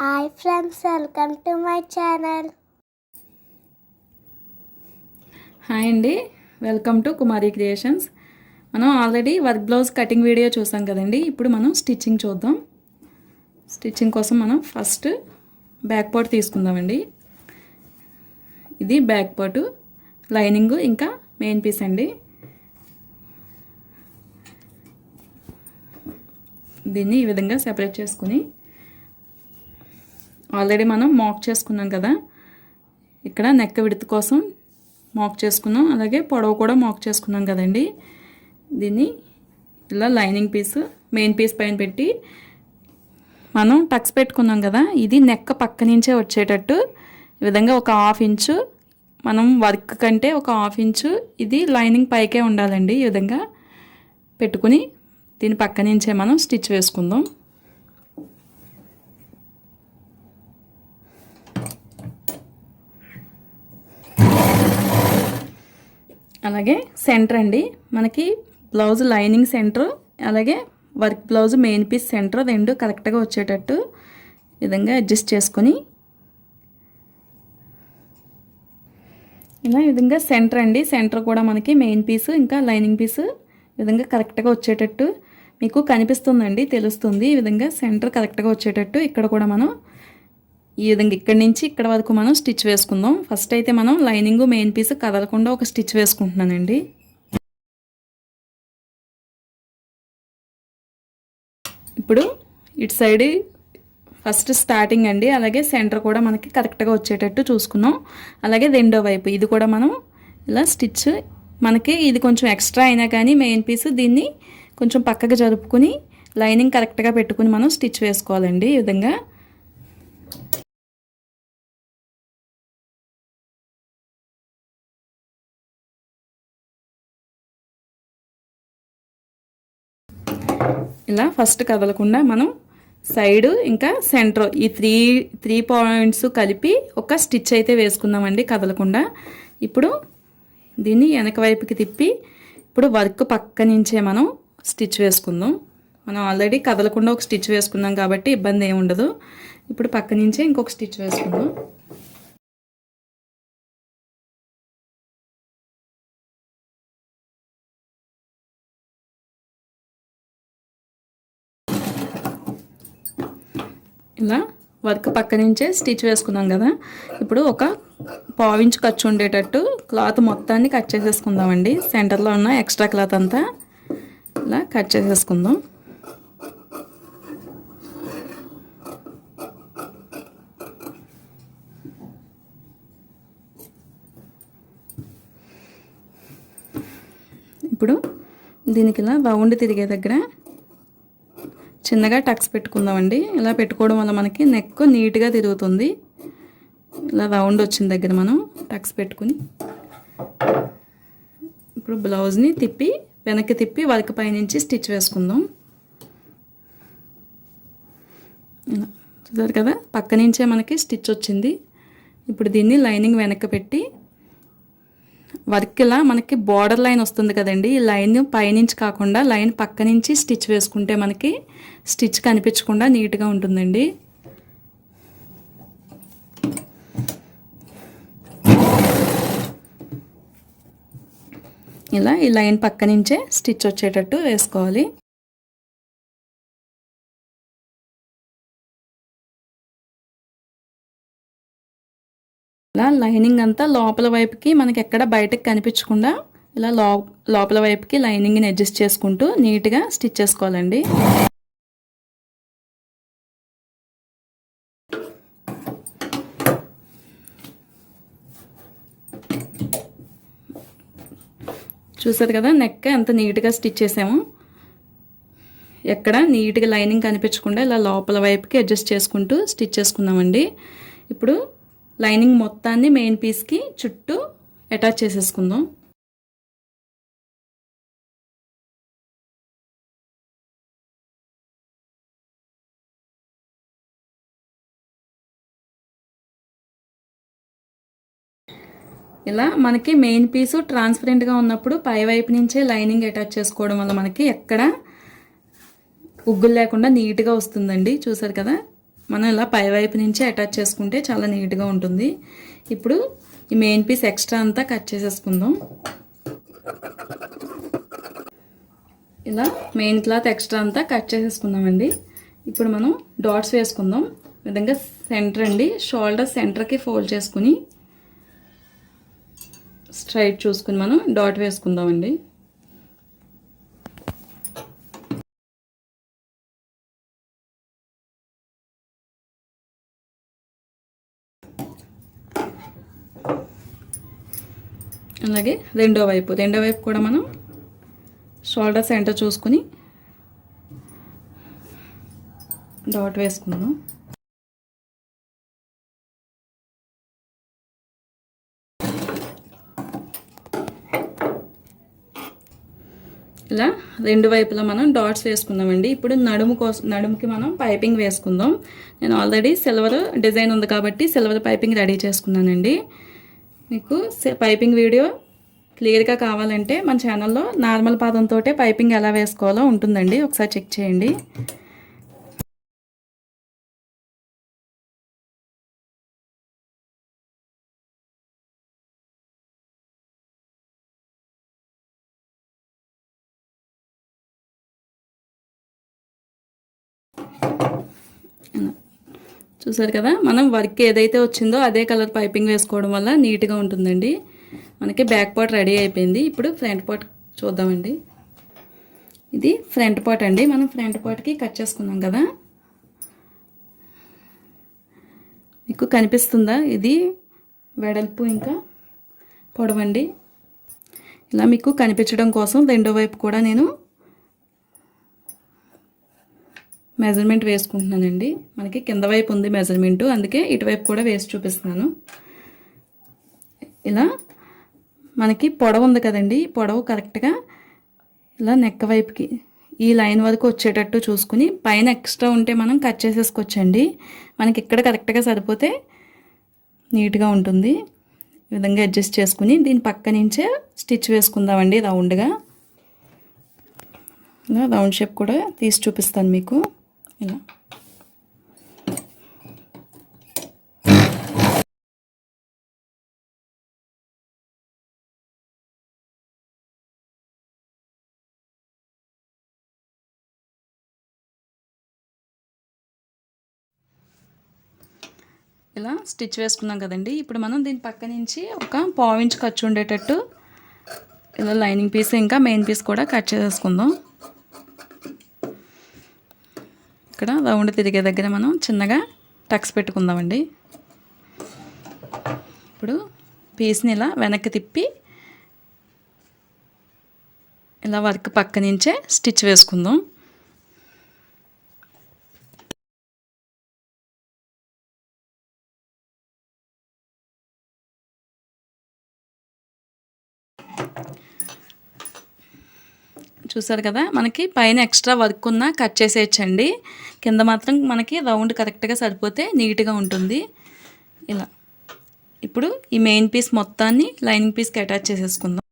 Hi friends welcome to my channel. Hi అండి welcome to Kumari creations. మనం already work blouse cutting video చూసాం కదండి ఇప్పుడు మనం స్టిచ్చింగ్ చూద్దాం. స్టిచ్చింగ్ కోసం మనం ఫస్ట్ బ్యాక్ పార్ట్ తీసుకుందామండి. ఇది బ్యాక్ పార్టు లైనింగ్ ఇంకా మెయిన్ పీస్ అండి. దీన్ని ఈ విధంగా సెపరేట్ చేసుకుని ఆల్రెడీ మనం మాక్ చేసుకున్నాం కదా. ఇక్కడ నెక్క విడత కోసం మాక్ చేసుకున్నాం. అలాగే పొడవు కూడా మాక్ చేసుకున్నాం కదండి. దీన్ని ఇలా లైనింగ్ పీస్ మెయిన్ పీస్ పైన పెట్టి మనం టక్స్ పెట్టుకున్నాం కదా. ఇది నెక్క పక్క నుంచే వచ్చేటట్టు ఈ విధంగా ఒక హాఫ్ ఇంచు మనం వర్క్ కంటే ఒక హాఫ్ ఇంచు ఇది లైనింగ్ పైకే ఉండాలండి ఈ విధంగా పెట్టుకుని దీని పక్క నుంచే మనం స్టిచ్ వేసుకుందాం. అలాగే సెంటర్ అండి. మనకి బ్లౌజ్ లైనింగ్ సెంటర్ అలాగే work blouse main piece centre రెండు కరెక్ట్గా వచ్చేటట్టు విధంగా అడ్జస్ట్ చేసుకొని ఇలా విధంగా సెంటర్ అండి. సెంటర్ కూడా మనకి మెయిన్ పీస్ ఇంకా లైనింగ్ పీస్ విధంగా కరెక్ట్గా వచ్చేటట్టు మీకు కనిపిస్తుందండి తెలుస్తుంది. ఈ విధంగా సెంటర్ కరెక్ట్గా వచ్చేటట్టు ఇక్కడ కూడా మనం ఈ విధంగా ఇక్కడి నుంచి ఇక్కడ వరకు మనం స్టిచ్ వేసుకుందాం. ఫస్ట్ అయితే మనం లైనింగ్ మెయిన్ పీస్ కదలకుండా ఒక స్టిచ్ వేసుకుంటున్నానండి. ఇప్పుడు ఇటు సైడ్ ఫస్ట్ స్టార్టింగ్ అండి. అలాగే సెంటర్ కూడా మనకి కరెక్ట్గా వచ్చేటట్టు చూసుకున్నాం. అలాగే రెండో వైపు ఇది కూడా మనం ఇలా స్టిచ్ మనకి ఇది కొంచెం ఎక్స్ట్రా అయినా కానీ మెయిన్ పీస్ దీన్ని కొంచెం పక్కకు జరుపుకుని లైనింగ్ కరెక్ట్గా పెట్టుకుని మనం స్టిచ్ వేసుకోవాలండి ఈ విధంగా. ఇలా ఫస్ట్ కదలకుండా మనం సైడ్ ఇంకా సెంటర్ ఈ త్రీ త్రీ పాయింట్స్ కలిపి ఒక స్టిచ్ అయితే వేసుకుందామండి కదలకుండా. ఇప్పుడు దీన్ని వెనక వైపుకి తిప్పి ఇప్పుడు వర్క్ పక్క నుంచే మనం స్టిచ్ వేసుకుందాం. మనం ఆల్రెడీ కదలకుండా ఒక స్టిచ్ వేసుకున్నాం కాబట్టి ఇబ్బంది ఏమి ఉండదు. ఇప్పుడు పక్క నుంచే ఇంకొక స్టిచ్ వేసుకుందాం. ఇలా వర్క్ పక్క నుంచే స్టిచ్ వేసుకున్నాం కదా. ఇప్పుడు ఒక పావించు ఖర్చు ఉండేటట్టు క్లాత్ మొత్తాన్ని కట్ చేసేసుకుందామండి. సెంటర్లో ఉన్న ఎక్స్ట్రా క్లాత్ అంతా ఇలా కట్ చేసేసుకుందాం. ఇప్పుడు దీనికి ఇలా రౌండ్ తిరిగే దగ్గర చిన్నగా టక్స్ పెట్టుకుందామండి. ఇలా పెట్టుకోవడం వల్ల మనకి నెక్ నీట్గా తిరుగుతుంది. ఇలా రౌండ్ వచ్చిన దగ్గర మనం టక్స్ పెట్టుకుని ఇప్పుడు బ్లౌజ్ని తిప్పి వెనక్కి తిప్పి వర్క్ పైనుంచి స్టిచ్ వేసుకుందాం. ఇలా చూసారు కదా? పక్క నుంచే మనకి స్టిచ్ వచ్చింది. ఇప్పుడు దీన్ని లైనింగ్ వెనక్కి పెట్టి వర్క్ ఇలా మనకి బార్డర్ లైన్ వస్తుంది కదండి. ఈ లైన్ పైనుంచి కాకుండా లైన్ పక్క నుంచి స్టిచ్ వేసుకుంటే మనకి స్టిచ్ కనిపించకుండా నీట్గా ఉంటుందండి. ఇలా ఈ లైన్ పక్క నుంచే స్టిచ్ వచ్చేటట్టు వేసుకోవాలి. ఇలా లైనింగ్ అంతా లోపల వైపుకి మనకి ఎక్కడ బయటకు కనిపించకుండా ఇలా లో లోపల వైపుకి లైనింగ్ని అడ్జస్ట్ చేసుకుంటూ నీట్గా స్టిచ్ చేసుకోవాలండి. చూసారు కదా నెక్ ఎంత నీట్గా స్టిచ్ చేసాము. ఎక్కడ నీట్గా లైనింగ్ కనిపించకుండా ఇలా లోపల వైపుకి అడ్జస్ట్ చేసుకుంటూ స్టిచ్ చేసుకుందామండి ఇప్పుడు లైనింగ్ మొత్తాన్ని మెయిన్ పీస్కి చుట్టూ అటాచ్ చేసేసుకుందాం. ఇలా మనకి మెయిన్ పీసు ట్రాన్స్పరెంట్గా ఉన్నప్పుడు పై వైపు నుంచే లైనింగ్ అటాచ్ చేసుకోవడం వల్ల మనకి ఎక్కడ ఉగ్గులు లేకుండా నీట్గా వస్తుందండి. చూసారు కదా? మనం ఇలా పై వైపు నుంచి అటాచ్ చేసుకుంటే చాలా నీట్గా ఉంటుంది. ఇప్పుడు ఈ మెయిన్ పీస్ ఎక్స్ట్రా అంతా కట్ చేసేసుకుందాం. ఇలా మెయిన్ క్లాత్ ఎక్స్ట్రా అంతా కట్ చేసేసుకుందామండి. ఇప్పుడు మనం డాట్స్ వేసుకుందాం. విధంగా సెంటర్ అండి. షోల్డర్ సెంటర్కి ఫోల్డ్ చేసుకుని స్ట్రైట్ చూసుకుని మనం డాట్ వేసుకుందామండి. అలాగే రెండో వైపు. రెండో వైపు కూడా మనం షోల్డర్ సెంటర్ చూసుకుని డాట్ వేసుకుందాం. ఇలా రెండు వైపులా మనం డాట్స్ వేసుకుందామండి. ఇప్పుడు నడుము కోసం నడుముకి మనం పైపింగ్ వేసుకుందాం. నేను ఆల్రెడీ సిల్వర్ డిజైన్ ఉంది కాబట్టి సిల్వర్ పైపింగ్ రెడీ చేసుకున్నానండి. మీకు పైపింగ్ వీడియో క్లియర్గా కావాలంటే మన ఛానల్లో నార్మల్ పాదంతో పైపింగ్ ఎలా వేసుకోవాలో ఉంటుందండి. ఒకసారి చెక్ చేయండి. చూసారు కదా మనం వర్క్ ఏదైతే వచ్చిందో అదే కలర్ పైపింగ్ వేసుకోవడం వల్ల నీట్గా ఉంటుందండి. మనకి బ్యాక్ పార్ట్ రెడీ అయిపోయింది. ఇప్పుడు ఫ్రంట్ పార్ట్ చూద్దామండి. ఇది ఫ్రంట్ పార్ట్ అండి. మనం ఫ్రంట్ పార్ట్కి కట్ చేసుకున్నాం కదా. మీకు కనిపిస్తుందా? ఇది వెడల్పు ఇంకా పొడవండి. ఇలా మీకు కనిపించడం కోసం రెండో వైపు కూడా నేను మెజర్మెంట్ వేసుకుంటున్నానండి. మనకి కింద వైపు ఉంది మెజర్మెంట్. అందుకే ఇటువైపు కూడా వేసి చూపిస్తున్నాను. ఇలా మనకి పొడవు ఉంది కదండి. పొడవు కరెక్ట్గా ఇలా నెక్క వైపుకి ఈ లైన్ వరకు వచ్చేటట్టు చూసుకుని పైన ఎక్స్ట్రా ఉంటే మనం కట్ చేసేసుకోవచ్చండి. మనకి ఇక్కడ కరెక్ట్గా సరిపోతే నీట్గా ఉంటుంది. ఈ విధంగా అడ్జస్ట్ చేసుకుని దీని పక్క నుంచే స్టిచ్ వేసుకుందామండి రౌండ్గా ఇలా రౌండ్ షేప్ కూడా తీసి చూపిస్తాను మీకు. ఇలా. ఇలా స్టిచ్ వేసుకున్నాం కదండి. ఇప్పుడు మనం దీని పక్క నుంచి ఒక పావు ఖర్చు ఉండేటట్టు ఇలా లైనింగ్ పీస్ ఇంకా మెయిన్ పీస్ కూడా కట్ చేసేసుకుందాం. ఇక్కడ రౌండ్ తిరిగే దగ్గర మనం చిన్నగా టక్స్ పెట్టుకుందామండి. ఇప్పుడు పీస్ని ఇలా వెనక్కి తిప్పి ఇలా వర్క్ పక్క నుంచే స్టిచ్ వేసుకుందాం. చూసారు కదా మనకి పైన ఎక్స్ట్రా వర్క్ ఉన్నా కట్ చేసేయచ్చండి. కింద మాత్రం మనకి రౌండ్ కరెక్ట్గా సరిపోతే నీట్గా ఉంటుంది. ఇలా. ఇప్పుడు ఈ మెయిన్ పీస్ మొత్తాన్ని లైనింగ్ పీస్కి అటాచ్ చేసేసుకుందాం.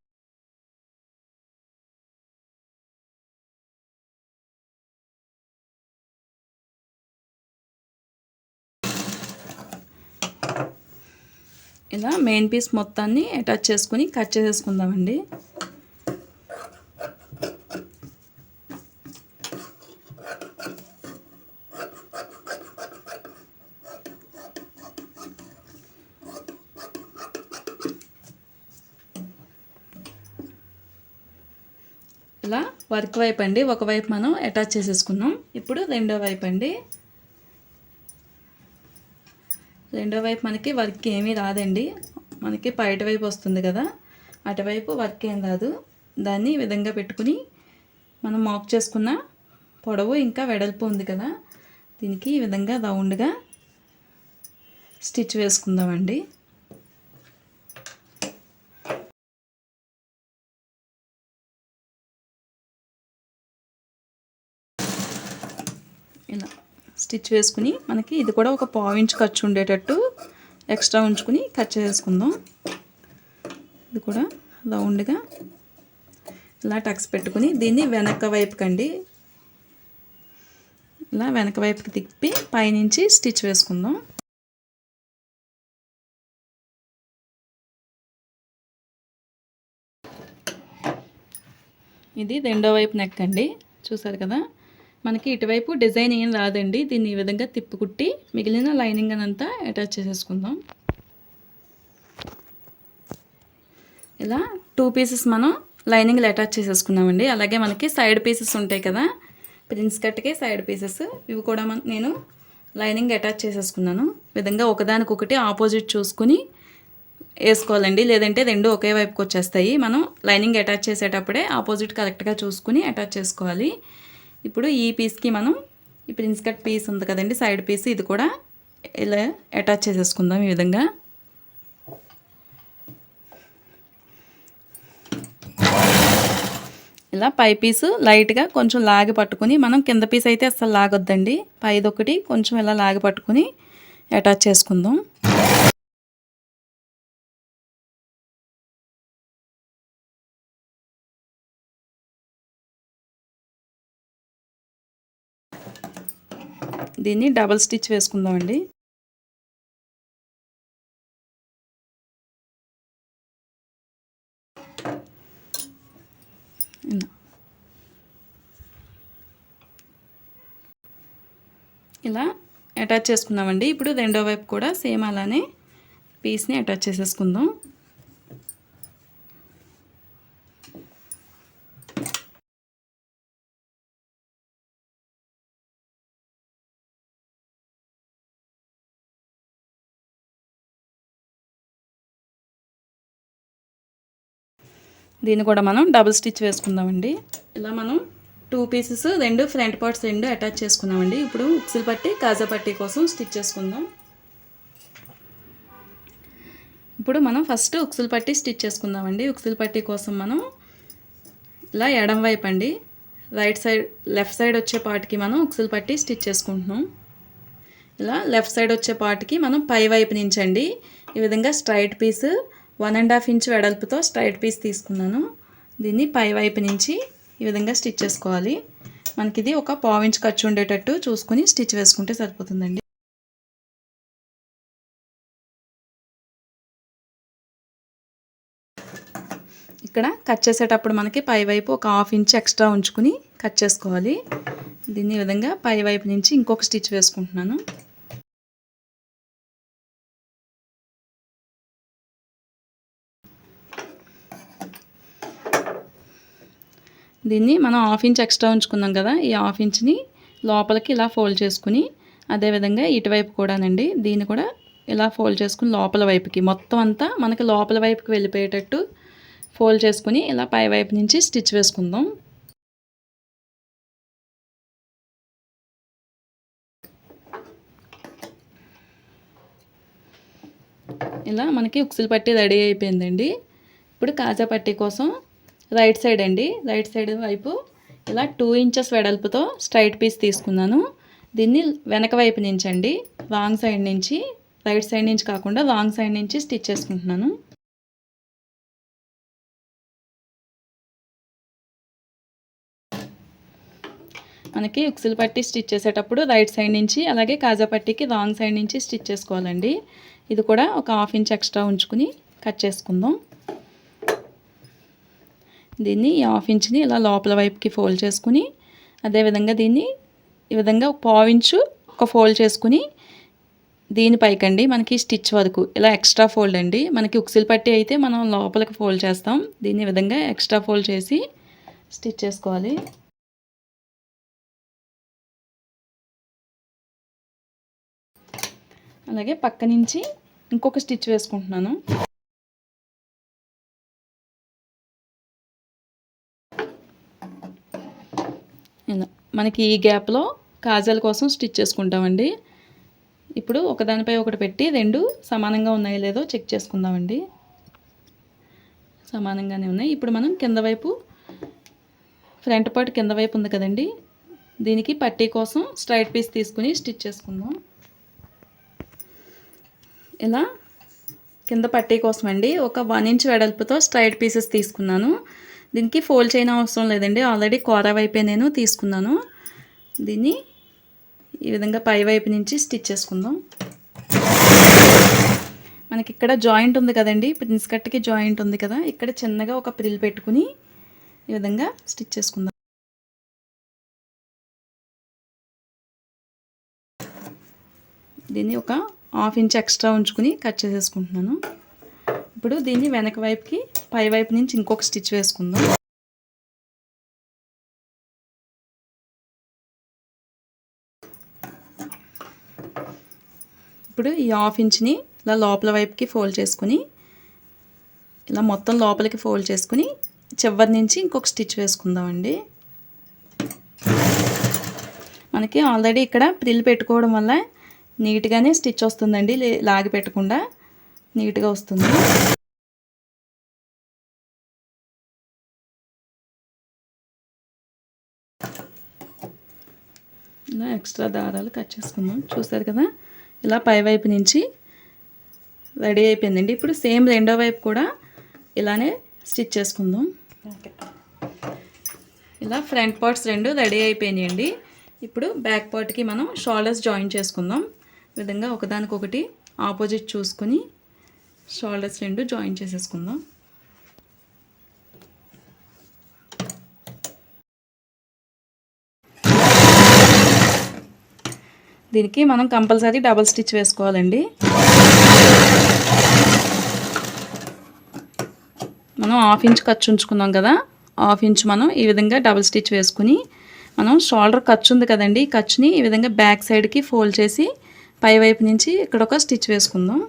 ఇలా మెయిన్ పీస్ మొత్తాన్ని అటాచ్ చేసుకుని కట్ చేసేసుకుందామండి. ఇలా వర్క్ వైపు అండి ఒకవైపు మనం అటాచ్ చేసేసుకున్నాం ఇప్పుడు రెండో వైపు అండి. రెండో వైపు మనకి వర్క్ ఏమీ రాదండి. మనకి బయట వైపు వస్తుంది కదా అటువైపు వర్క్ ఏం రాదు. దాన్ని ఈ విధంగా పెట్టుకుని మనం మాక్ చేసుకున్న పొడవు ఇంకా వెడల్పు ఉంది కదా దీనికి ఈ విధంగా రౌండ్గా స్టిచ్ వేసుకుందామండి ఇలా స్టిచ్ వేసుకుని మనకి ఇది కూడా ఒక పావు ఖర్చు ఉండేటట్టు ఎక్స్ట్రా ఉంచుకుని కట్ చేసుకుందాం. ఇది కూడా రౌండ్గా ఇలా టక్స్ పెట్టుకుని దీన్ని వెనక వైపుకండి. ఇలా వెనక వైపుకి తిప్పి పైనుంచి స్టిచ్ వేసుకుందాం. ఇది రెండో వైపు నెక్ అండి చూసారు కదా? మనకి ఇటువైపు డిజైన్ ఏం రాదండి. దీన్ని ఈ విధంగా తిప్పుకుట్టి మిగిలిన లైనింగ్ అంతా అటాచ్ చేసేసుకుందాం. ఇలా టూ పీసెస్ మనం లైనింగ్లు అటాచ్ చేసేసుకున్నామండి. అలాగే మనకి సైడ్ పీసెస్ ఉంటాయి కదా ప్రిన్స్ కట్కి సైడ్ పీసెస్. ఇవి కూడా మన నేను లైనింగ్ అటాచ్ చేసేసుకున్నాను. విధంగా ఒకదానికొకటి ఆపోజిట్ చూసుకుని వేసుకోవాలండి. లేదంటే రెండు ఒకే వైపుకి వచ్చేస్తాయి. మనం లైనింగ్ అటాచ్ చేసేటప్పుడే ఆపోజిట్ కరెక్ట్గా చూసుకుని అటాచ్ చేసుకోవాలి. ఇప్పుడు ఈ పీస్కి మనం ఈ ప్రిన్స్ కట్ పీస్ ఉంది కదండి సైడ్ పీస్ ఇది కూడా ఇలా అటాచ్ చేసేసుకుందాం ఈ విధంగా. ఇలా పై పీసు లైట్గా కొంచెం లాగి పట్టుకుని మనం కింద పీస్ అయితే అసలు లాగొద్దండి. పైదొకటి కొంచెం ఇలా లాగి పట్టుకుని అటాచ్ చేసుకుందాం. దీన్ని డబల్ స్టిచ్ వేసుకుందామండి. ఇలా ఇలా అటాచ్ చేసుకున్నామండి ఇప్పుడు రెండో వైపు కూడా సేమ్ అలానే పీస్ని అటాచ్ చేసేసుకుందాం. దీన్ని కూడా మనం డబుల్ స్టిచ్ వేసుకుందామండి. ఇలా మనం టూ పీసెస్ రెండు ఫ్రంట్ పార్ట్స్ రెండు అటాచ్ చేసుకున్నామండి. ఇప్పుడు ఉక్సులు పట్టి కాజా పట్టి కోసం స్టిచ్ చేసుకుందాం. ఇప్పుడు మనం ఫస్ట్ ఉక్సులు పట్టి స్టిచ్ చేసుకుందామండి. ఉక్సులు పట్టి కోసం మనం ఇలా ఎడం వైపు అండి రైట్ సైడ్ లెఫ్ట్ సైడ్ వచ్చే పార్ట్కి మనం ఉక్సులు పట్టి స్టిచ్ చేసుకుంటున్నాం. ఇలా లెఫ్ట్ సైడ్ వచ్చే పార్ట్కి మనం పై వైపు నుంచండి. ఈ విధంగా straight piece one and half inch వెడల్పుతో స్ట్రైట్ పీస్ తీసుకున్నాను. దీన్ని పై వైపు నుంచి ఈ విధంగా స్టిచ్ చేసుకోవాలి. మనకి ఇది ఒక పావు ఖర్చు ఉండేటట్టు చూసుకుని స్టిచ్ వేసుకుంటే సరిపోతుందండి. ఇక్కడ కట్ చేసేటప్పుడు మనకి పై వైపు ఒక హాఫ్ ఇంచ్ ఎక్స్ట్రా ఉంచుకుని కట్ చేసుకోవాలి. దీన్ని ఈ విధంగా పై వైపు నుంచి ఇంకొక స్టిచ్ వేసుకుంటున్నాను. దీన్ని మనం హాఫ్ ఇంచ్ ఎక్స్ట్రా ఉంచుకున్నాం కదా ఈ హాఫ్ ఇంచ్ని లోపలికి ఇలా ఫోల్డ్ చేసుకుని అదేవిధంగా ఇటువైపు కూడానండి దీన్ని కూడా ఇలా ఫోల్డ్ చేసుకుని లోపల వైపుకి మొత్తం అంతా మనకి లోపల వైపుకి వెళ్ళిపోయేటట్టు ఫోల్డ్ చేసుకుని ఇలా పై వైపు నుంచి స్టిచ్ వేసుకుందాం. ఇలా మనకి ఉక్సులు పట్టి రెడీ అయిపోయిందండి. ఇప్పుడు కాజా పట్టి కోసం రైట్ సైడ్ అండి. రైట్ సైడ్ వైపు ఇలా టూ ఇంచెస్ వెడల్పుతో స్ట్రైట్ పీస్ తీసుకున్నాను. దీన్ని వెనక వైపు నుంచి అండి రాంగ్ సైడ్ నుంచి రైట్ సైడ్ నుంచి కాకుండా రాంగ్ సైడ్ నుంచి స్టిచ్ చేసుకుంటున్నాను. మనకి ఉక్సులు పట్టి స్టిచ్ చేసేటప్పుడు రైట్ సైడ్ నుంచి అలాగే కాజా పట్టికి రాంగ్ సైడ్ నుంచి స్టిచ్ చేసుకోవాలండి. ఇది కూడా ఒక హాఫ్ ఇంచ్ ఎక్స్ట్రా ఉంచుకుని కట్ చేసుకుందాం. దీన్ని ఈ హాఫ్ ఇంచ్ని ఇలా లోపల వైపుకి ఫోల్డ్ చేసుకుని అదేవిధంగా దీన్ని ఈ విధంగా పావు ఇంచు ఒక ఫోల్డ్ చేసుకుని దీనిపైకండి మనకి స్టిచ్ వరకు. ఇలా ఎక్స్ట్రా ఫోల్డ్ అండి. మనకి ఉక్సిల్ పట్టి అయితే మనం లోపలికి ఫోల్డ్ చేస్తాం. దీన్ని విధంగా ఎక్స్ట్రా ఫోల్డ్ చేసి స్టిచ్ చేసుకోవాలి. అలాగే పక్క నుంచి ఇంకొక స్టిచ్ వేసుకుంటున్నాను ఇలా మనకి ఈ గ్యాప్లో కాజల్ కోసం స్టిచ్ చేసుకుంటామండి. ఇప్పుడు ఒకదానిపై ఒకటి పెట్టి రెండు సమానంగా ఉన్నాయో లేదో చెక్ చేసుకుందామండి. సమానంగానే ఉన్నాయి. ఇప్పుడు మనం కింద వైపు ఫ్రంట్ పార్ట్ కింద వైపు ఉంది కదండి. దీనికి పట్టీ కోసం స్ట్రైట్ పీస్ తీసుకుని స్టిచ్ చేసుకుందాం. ఇలా కింద పట్టీ కోసం అండి ఒక వన్ ఇంచ్ వెడల్పుతో స్ట్రైట్ పీసెస్ తీసుకున్నాను. దీనికి ఫోల్డ్ చేయని అవసరం లేదండి. ఆల్రెడీ కూర వైపే నేను తీసుకున్నాను. దీన్ని ఈ విధంగా పై వైపు నుంచి స్టిచ్ చేసుకుందాం. మనకి ఇక్కడ జాయింట్ ఉంది కదండి. ప్రిన్స్ కట్కి జాయింట్ ఉంది కదా. ఇక్కడ చిన్నగా ఒక ప్రిల్ పెట్టుకుని ఈ విధంగా స్టిచ్ చేసుకుందాం. దీన్ని ఒక హాఫ్ ఇంచ్ ఎక్స్ట్రా ఉంచుకుని కట్ చేసేసుకుంటున్నాను. ఇప్పుడు దీన్ని వెనక వైపుకి పై వైపు నుంచి ఇంకొక స్టిచ్ వేసుకుందాం. ఇప్పుడు ఈ హాఫ్ ఇంచ్ని ఇలా లోపల వైపుకి ఫోల్డ్ చేసుకుని ఇలా మొత్తం లోపలికి ఫోల్డ్ చేసుకుని చివరి నుంచి ఇంకొక స్టిచ్ వేసుకుందామండి. మనకి ఆల్రెడీ ఇక్కడ ప్రిల్ పెట్టుకోవడం వల్ల నీట్గానే స్టిచ్ వస్తుందండి లే- లాగి పెట్టకుండా. నీట్గా వస్తుంది. ఇలా ఎక్స్ట్రా దారాలు కట్ చేసుకుందాం. చూసారు కదా? ఇలా పై వైపు నుంచి రెడీ అయిపోయిందండి. ఇప్పుడు సేమ్ రెండో వైపు కూడా ఇలానే స్టిచ్ చేసుకుందాం. ఇలా ఫ్రంట్ పార్ట్స్ రెండు రెడీ అయిపోయినాయండి. ఇప్పుడు బ్యాక్ పార్ట్కి మనం షోల్డర్స్ జాయిన్ చేసుకుందాం. విధంగా ఒకదానికొకటి ఆపోజిట్ చూసుకొని షోల్డర్స్ రెండు జాయిన్ చేసేసుకుందాం. దీనికి మనం కంపల్సరీ డబల్ స్టిచ్ వేసుకోవాలండి. మనం హాఫ్ ఇంచ్ ఖర్చు ఉంచుకున్నాం కదా హాఫ్ ఇంచ్ మనం ఈ విధంగా డబుల్ స్టిచ్ వేసుకుని మనం షోల్డర్ ఖర్చు ఉంది కదండి ఖర్చుని ఈ విధంగా బ్యాక్ సైడ్కి ఫోల్డ్ చేసి పై వైపు నుంచి ఇక్కడ ఒక స్టిచ్ వేసుకుందాం.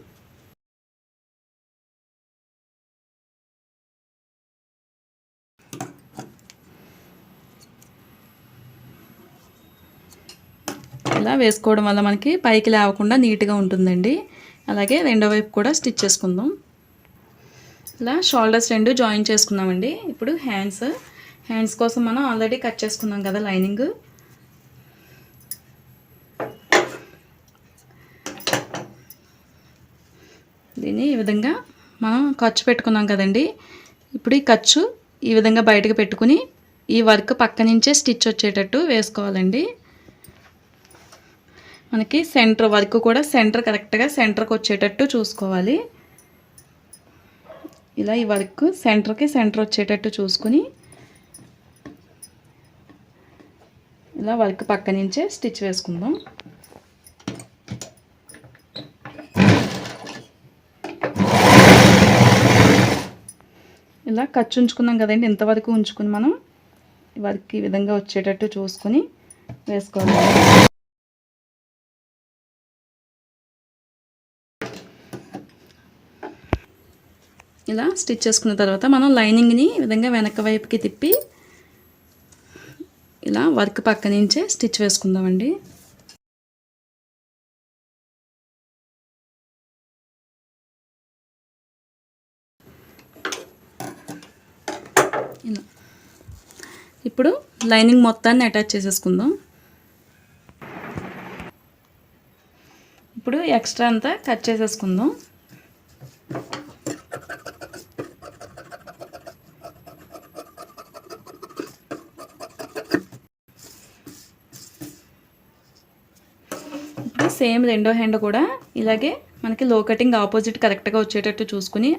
ఇలా వేసుకోవడం వల్ల మనకి పైకి లేవకుండా నీట్గా ఉంటుందండి. అలాగే రెండో వైపు కూడా స్టిచ్ చేసుకుందాం. ఇలా షోల్డర్స్ రెండు జాయిన్ చేసుకున్నామండి. ఇప్పుడు హ్యాండ్స్. హ్యాండ్స్ కోసం మనం ఆల్రెడీ కట్ చేసుకున్నాం కదా లైనింగ్. దీన్ని ఈ విధంగా మనం ఖర్చు పెట్టుకున్నాం కదండి. ఇప్పుడు ఈ ఖర్చు ఈ విధంగా బయటకు పెట్టుకుని ఈ వర్క్ పక్క నుంచే స్టిచ్ వచ్చేటట్టు వేసుకోవాలండి. మనకి సెంటర్ వర్క్ కూడా సెంటర్ కరెక్ట్గా సెంటర్కి వచ్చేటట్టు చూసుకోవాలి. ఇలా ఈ వర్క్ సెంటర్కి సెంటర్ వచ్చేటట్టు చూసుకుని ఇలా వర్క్ పక్క నుంచే స్టిచ్ వేసుకుందాం. ఇలా ఖర్చు ఉంచుకున్నాం కదండి ఇంతవరకు ఉంచుకుని మనం ఈ వర్క్ ఈ విధంగా వచ్చేటట్టు చూసుకుని వేసుకోవాలి. ఇలా స్టిచ్ చేసుకున్న తర్వాత మనం లైనింగ్ని ఈ విధంగా వెనక వైపుకి తిప్పి ఇలా వర్క్ పక్క నుంచే స్టిచ్ వేసుకుందామండి. ఇలా. ఇప్పుడు లైనింగ్ మొత్తాన్ని అటాచ్ చేసేసుకుందాం. ఇప్పుడు ఎక్స్ట్రా అంతా కట్ చేసేసుకుందాం. సేమ్ రెండో హ్యాండ్ కూడా ఇలాగే మనకి లో కటింగ్ ఆపోజిట్ కరెక్ట్గా వచ్చేటట్టు చూసుకుని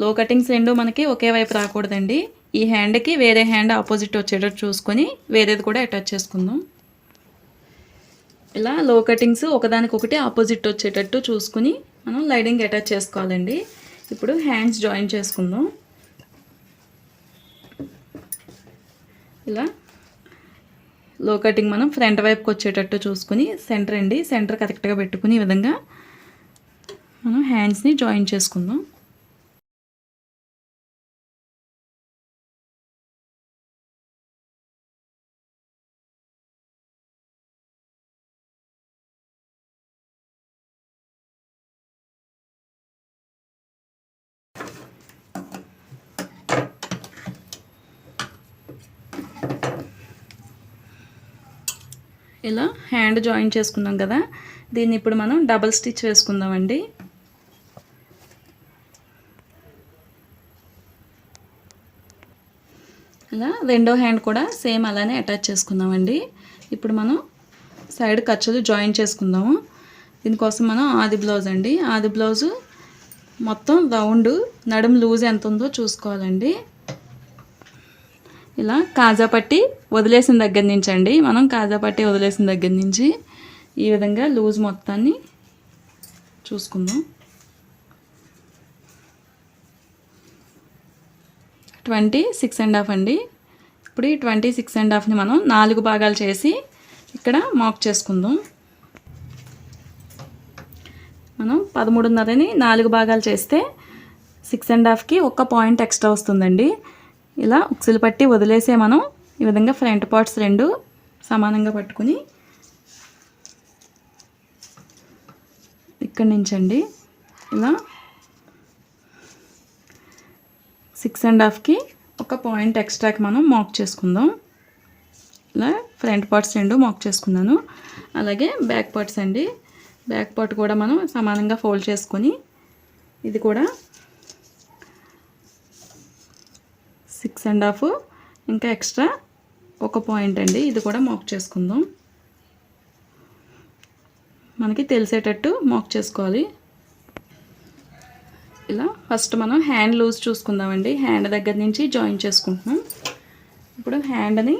లో కటింగ్స్ రెండు మనకి ఒకే వైపు రాకూడదండి. ఈ హ్యాండ్కి వేరే హ్యాండ్ ఆపోజిట్ వచ్చేటట్టు చూసుకొని వేరేది కూడా అటాచ్ చేసుకుందాం. ఇలా లో కటింగ్స్ ఒకదానికొకటి ఆపోజిట్ వచ్చేటట్టు చూసుకుని మనం లైడింగ్ అటాచ్ చేసుకోవాలండి. ఇప్పుడు హ్యాండ్స్ జాయిన్ చేసుకుందాం. ఇలా లో కటింగ్ మనం ఫ్రంట్ వైపుకి వచ్చేటట్టు చూసుకుని సెంటర్ అండి. సెంటర్ కరెక్ట్గా పెట్టుకుని ఈ విధంగా మనం హ్యాండ్స్ని జాయిన్ చేసుకుందాం. ఇలా హ్యాండ్ జాయిన్ చేసుకున్నాం కదా. దీన్ని ఇప్పుడు మనం డబల్ స్టిచ్ వేసుకుందామండి. ఇలా రెండో హ్యాండ్ కూడా సేమ్ అలానే అటాచ్ చేసుకుందామండి. ఇప్పుడు మనం సైడ్ ఖర్చులు జాయిన్ చేసుకుందాము. దీనికోసం మనం ఆది బ్లౌజ్ అండి. ఆది బ్లౌజు మొత్తం రౌండ్ నడుము లూజ్ ఎంత ఉందో చూసుకోవాలండి. ఇలా కాజా పట్టి వదిలేసిన దగ్గర నుంచి అండి మనం కాజా పట్టి వదిలేసిన దగ్గర నుంచి ఈ విధంగా లూజ్ మొత్తాన్ని చూసుకుందాం. ట్వంటీ సిక్స్ అండ్ హాఫ్ అండి. ఇప్పుడు ఈ ట్వంటీ సిక్స్ అండ్ హాఫ్ని మనం నాలుగు భాగాలు చేసి ఇక్కడ మాక్ చేసుకుందాం. మనం పదమూడున్నరని నాలుగు భాగాలు చేస్తే సిక్స్ అండ్ హాఫ్కి ఒక్క పాయింట్ ఎక్స్ట్రా వస్తుందండి. ఇలా ఉక్సులు పట్టి వదిలేసే మనం ఈ విధంగా ఫ్రంట్ పార్ట్స్ రెండు సమానంగా పట్టుకుని ఇక్కడి నుంచి అండి ఇలా సిక్స్ అండ్ హాఫ్కి ఒక పాయింట్ ఎక్స్ట్రాకి మనం మాక్ చేసుకుందాం. ఇలా ఫ్రంట్ పార్ట్స్ రెండు మాక్ చేసుకున్నాను. అలాగే బ్యాక్ పార్ట్స్ అండి. బ్యాక్ పార్ట్ కూడా మనం సమానంగా ఫోల్డ్ చేసుకొని ఇది కూడా సిక్స్ అండ్ హాఫ్ ఇంకా ఎక్స్ట్రా ఒక పాయింట్ అండి. ఇది కూడా మాక్ చేసుకుందాం. మనకి తెలిసేటట్టు మాక్ చేసుకోవాలి. ఇలా ఫస్ట్ మనం హ్యాండ్ లూజ్ చూసుకుందామండి. హ్యాండ్ దగ్గర నుంచి జాయిన్ చేసుకుంటున్నాం. ఇప్పుడు హ్యాండ్ని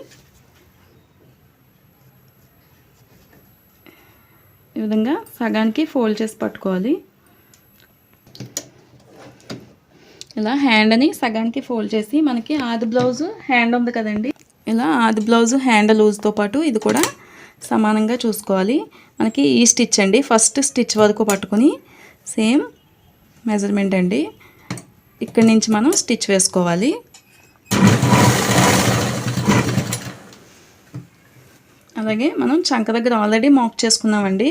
ఈ విధంగా సగానికి ఫోల్డ్ చేసి పట్టుకోవాలి. ఇలా హ్యాండ్ని సగానికి ఫోల్డ్ చేసి మనకి ఆది బ్లౌజ్ హ్యాండ్ ఉంది కదండి. ఇలా ఆది బ్లౌజ్ హ్యాండ్ లూజ్తో పాటు ఇది కూడా సమానంగా చూసుకోవాలి. మనకి ఈ స్టిచ్ అండి. ఫస్ట్ స్టిచ్ వరకు పట్టుకొని సేమ్ మెజర్మెంట్ అండి. ఇక్కడి నుంచి మనం స్టిచ్ వేసుకోవాలి. అలాగే మనం చంక దగ్గర ఆల్రెడీ మాక్ చేసుకున్నామండి.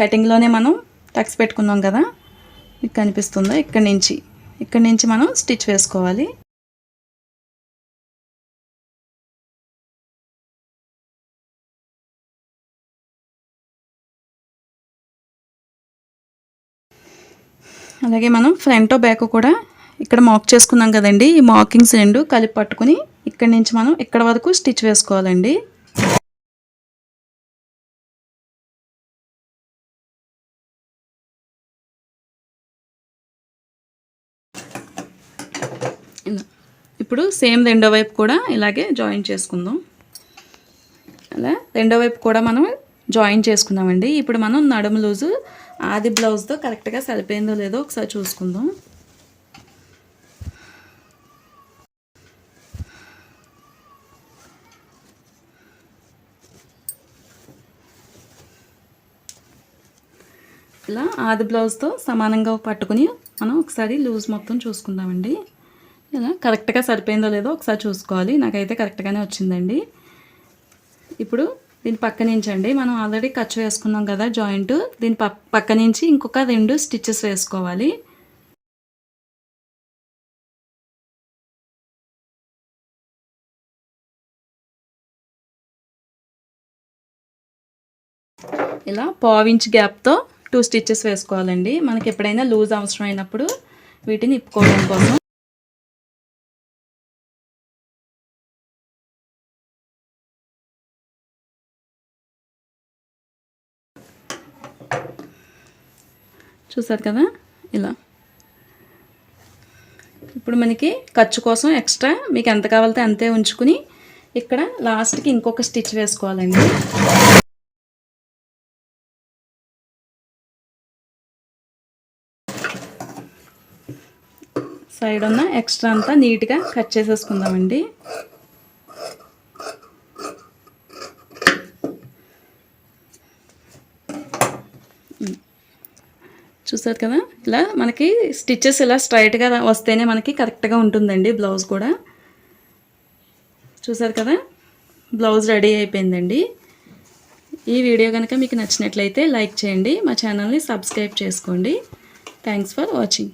కటింగ్లోనే మనం టక్స్ పెట్టుకున్నాం కదా. మీకు కనిపిస్తుందా? ఇక్కడి నుంచి. ఇక్కడి నుంచి మనం స్టిచ్ వేసుకోవాలి. అలాగే మనం ఫ్రంట్ బ్యాక్ కూడా ఇక్కడ మాక్ చేసుకున్నాం కదండి. ఈ మార్కింగ్స్ రెండు కలిపి పట్టుకుని ఇక్కడి నుంచి మనం ఇక్కడ వరకు స్టిచ్ వేసుకోవాలండి. ఇప్పుడు సేమ్ రెండో వైపు కూడా ఇలాగే జాయిన్ చేసుకుందాం. అలా రెండో వైపు కూడా మనం జాయిన్ చేసుకున్నామండి ఇప్పుడు మనం నడుము లూజు ఆది బ్లౌజ్తో కరెక్ట్గా సరిపోయిందో లేదో ఒకసారి చూసుకుందాం. ఇలా ఆది బ్లౌజ్తో సమానంగా పట్టుకుని మనం ఒకసారి లూజ్ మొత్తం చూసుకుందామండి. ఇలా కరెక్ట్గా సరిపోయిందో లేదో ఒకసారి చూసుకోవాలి. నాకైతే కరెక్ట్గానే వచ్చిందండి. ఇప్పుడు దీని పక్క నుంచి అండి. మనం ఆల్రెడీ ఖర్చు వేసుకున్నాం కదా జాయింట్. దీని పక్క నుంచి ఇంకొక రెండు స్టిచ్చెస్ వేసుకోవాలి. ఇలా పావించ్ గ్యాప్తో టూ స్టిచ్చెస్ వేసుకోవాలండి. మనకి ఎప్పుడైనా లూజ్ అవసరం అయినప్పుడు వీటిని ఇప్పుకోవడం కోసం. చూసారు కదా? ఇలా. ఇప్పుడు మనకి ఖర్చు కోసం ఎక్స్ట్రా మీకు ఎంత కావాలితే అంతే ఉంచుకుని ఇక్కడ లాస్ట్కి ఇంకొక స్టిచ్ వేసుకోవాలండి. సైడ్ ఉన్న ఎక్స్ట్రా అంతా నీట్గా కట్ చేసేసుకుందామండి. చూసారు కదా? ఇలా మనకి స్టిచ్చెస్ ఇలా స్ట్రైట్గా వస్తేనే మనకి కరెక్ట్గా ఉంటుందండి బ్లౌజ్ కూడా. చూసారు కదా? బ్లౌజ్ రెడీ అయిపోయిందండి. ఈ వీడియో కనుక మీకు నచ్చినట్లయితే లైక్ చేయండి. మా ఛానల్ని సబ్స్క్రైబ్ చేసుకోండి. Thanks for watching